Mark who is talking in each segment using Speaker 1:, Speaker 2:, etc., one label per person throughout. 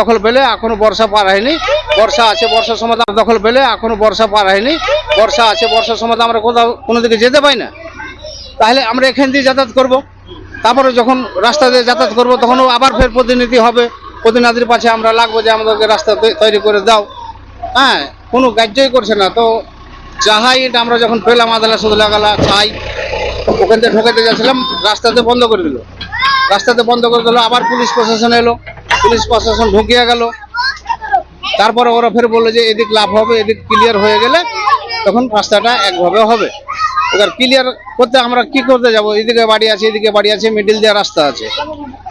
Speaker 1: দখল পেলে এখনও বর্ষা পার হয়নি। বর্ষা আছে, বর্ষার সময় দখল পেলে এখনও বর্ষা পার হয়নি। বর্ষা আছে, বর্ষার সময় আমরা কোথাও, কোনো দিকে যেতে পাই না। তাহলে আমরা এখান দিয়ে যাতায়াত করব। তারপরে যখন রাস্তা দিয়ে যাতায়াত করব, তখনও আবার ফের প্রতিনিধি হবে। প্রতিনিধির পাশে আমরা লাগবো যে আমাদেরকে রাস্তা তৈরি করে দাও। হ্যাঁ কোনো কার্যই করছে না। তো চাহাই এটা আমরা যখন পেলাম আদালা সদলা গালা চাই। ওখান থেকে ঢোকাতে যাচ্ছিলাম, রাস্তাতে বন্ধ করে দিল। রাস্তাতে বন্ধ করে দিল, আবার পুলিশ প্রশাসন এলো। পুলিশ প্রশাসন ঢুকিয়ে গেল। তারপরে ওরা ফের বলল যে এদিক লাভ হবে, এদিক ক্লিয়ার হয়ে গেলে তখন রাস্তাটা একভাবে হবে। এবার ক্লিয়ার করতে আমরা কি করতে যাব? এদিকে বাড়ি আছে, এদিকে বাড়ি আছে মিডিল দেওয়া রাস্তা আছে।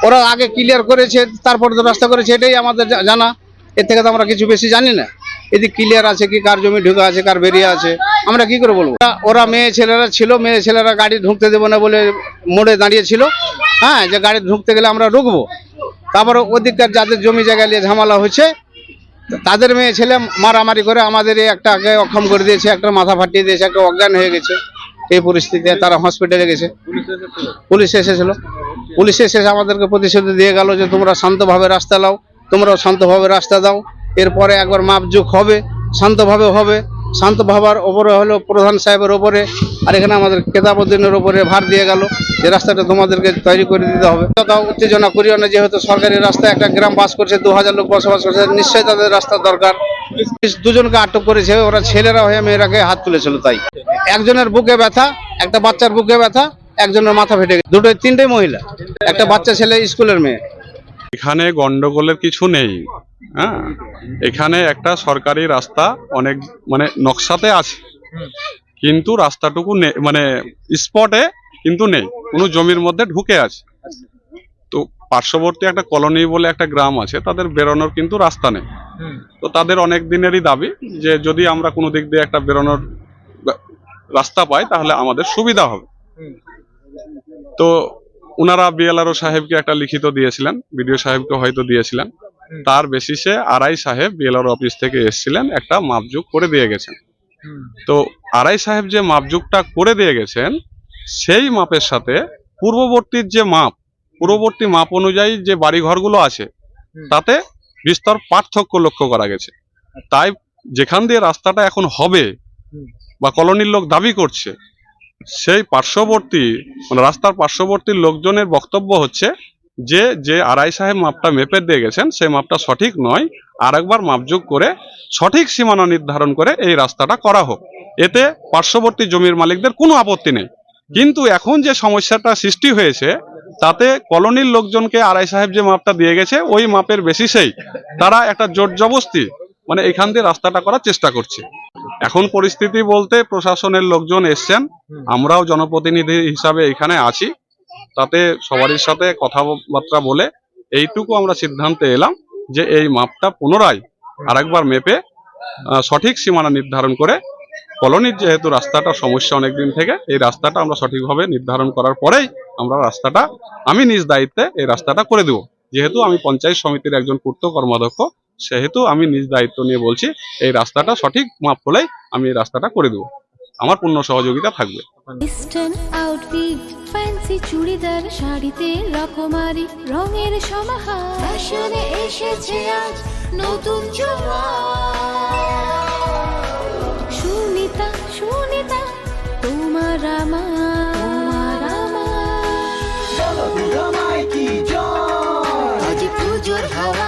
Speaker 1: ওরা আগে ক্লিয়ার করেছে, তারপরে তো রাস্তা করেছে, এটাই আমাদের জানা। এর থেকে তো আমরা কিছু বেশি জানি না। এদিক ক্লিয়ার আছে কি, কার জমি ঢুকে আছে, কার বেরিয়ে আছে? আমরা কি করে বলব? ওরা- মেয়ে ছেলেরা ছিল, মেয়ে ছেলেরা গাড়ি ঢুকতে দেবো না বলে মোড়ে দাঁড়িয়েছিল। হ্যাঁ যে গাড়ি ঢুকতে গেলে আমরা রুকবো। তারপরে ওদিককার যাদের জমি জায়গা নিয়ে ঝামেলা হয়েছে তাদের মেয়ে ছেলে মারামারি করে আমাদের এই একটাকে অক্ষম করে দিয়েছে, একটা মাথা ফাটিয়ে দিয়েছে, একটা অজ্ঞান হয়ে গেছে। এই পরিস্থিতিতে তারা হসপিটালে গেছে। পুলিশ এসেছিল। পুলিশ এসে আমাদেরকে প্রতিশ্রুতি দিয়ে গেল যে তোমরা শান্তভাবে রাস্তা লাও তোমরাও শান্তভাবে রাস্তা দাও। এরপরে একবার মাপজুক হবে, শান্তভাবে হবে। শান্ত ভাবার ওপরে হলো প্রধান সাহেবের ওপরে, আর এখানে আমাদের কেতাবুদ্দিনের ওপরে ভার দিয়ে গেল। যে রাস্তাটা তোমাদেরকে তৈরি করে দিতে হবে। তাও উত্তেজনা করিও না, যেহেতু সরকারি রাস্তা, একটা গ্রাম বাস করছে দু হাজার লোক বসবাস করছে, নিশ্চয়ই তাদের রাস্তা দরকার। দুজনকে আটক করেছে, ওরা ছেলেরা হয়ে মেয়েরাকে হাত তুলেছিল তাই। একজনের বুকে ব্যথা, একটা বাচ্চার বুকে ব্যথা, একজনের মাথা ফেটে গেছে। দুটোই তিনটে মহিলা। একটা বাচ্চা ছেলে, স্কুলের মেয়ে।
Speaker 2: এখানে গন্ডগোলের কিছু নেই হ্যাঁ? এখানে একটা সরকারি রাস্তা অনেক মানে নকশাতে আছে। কিন্তু রাস্তাটুকু মানে স্পটে কিন্তু নেই, কোনো জমির মধ্যে ঢুকে আছে। তো পার্শ্ববর্তী একটা কলোনি বলে একটা গ্রাম আছে, তাদের বেরোনোর কিন্তু রাস্তা নেই। তো তাদের অনেক দিনেরই দাবি যে যদি আমরা কোনো দিক দিয়ে একটা বেরোনোর রাস্তা পাই, তাহলে আমাদের সুবিধা হবে। তো ওনারা বিএলআরও সাহেবকে একটা লিখিত দিয়েছিলেন বিডিও সাহেবকে হয়তো দিয়েছিলেন। তার বেসিসে আড়াই সাহেব বিএলআর অফিস থেকে এসেছিলেন একটা মাপজুক করে দিয়ে গেছেন। তো আড়াই সাহেব যে মাপজুকটা করে দিয়ে গেছেন সেই মাপের সাথে পূর্ববর্তীর যে মাপ পূর্ববর্তী মাপ অনুযায়ী যে বাড়িঘরগুলো আছে তাতে বিস্তর পার্থক্য লক্ষ্য করা গেছে। তাই যেখান দিয়ে রাস্তাটা এখন হবে বা কলোনির লোক দাবি করছে সেই পার্শ্ববর্তী মানে রাস্তার পার্শ্ববর্তী লোকজনের বক্তব্য হচ্ছে যে যে আড়াই সাহেব মাপটা মেপে দিয়ে গেছেন, সেই মাপটা সঠিক নয় আর একবার মাপযোগ করে সঠিক সীমানা নির্ধারণ করে এই রাস্তাটা করা হোক। এতে পার্শ্ববর্তী জমির মালিকদের কোনো আপত্তি নেই। কিন্তু এখন যে সমস্যাটা সৃষ্টি হয়েছে, তাতে কলোনির লোকজনকে আড়াই সাহেব যে মাপটা দিয়ে গেছে, ওই মাপের বেসিসেই তারা একটা জোর জবস্তি মানে এখান দিয়ে রাস্তাটা করার চেষ্টা করছে। এখন পরিস্থিতি বলতে প্রশাসনের লোকজন এসছেন। আমরাও জনপ্রতিনিধি হিসাবে এখানে আছি। তাতে সবারই সাথে কথাবার্তা বলে এইটুকু আমরা সিদ্ধান্তে এলাম যে এই মাপটা পুনরায় আরেকবার মেপে সঠিক সীমানা নির্ধারণ করে কলোনির যেহেতু রাস্তাটা সমস্যা অনেক দিন থেকে এই রাস্তাটা আমরা সঠিকভাবে নির্ধারণ করার পরেই আমরা রাস্তাটা আমি নিজ দায়িত্বে এই রাস্তাটা করে দেব। যেহেতু আমি পঞ্চায়েত সমিতির একজন পূর্ত কর্মাধ্যক্ষ সেহেতু আমি নিজ দায়িত্ব নিয়ে বলছি এই রাস্তাটা সঠিক মাপ হলেই আমি এই রাস্তাটা করে দেবো। আমার পূর্ণ সহযোগিতা থাকবে।
Speaker 3: আউটফিট ফ্যান্সি চুড়িদার শাড়িতে রকমারি রঙের সমাহার। ফ্যাশনে এসেছে আজ নতুন সুনিতা সুনিতা তোমার আমার তোমার আমার। পুজোর হাওয়া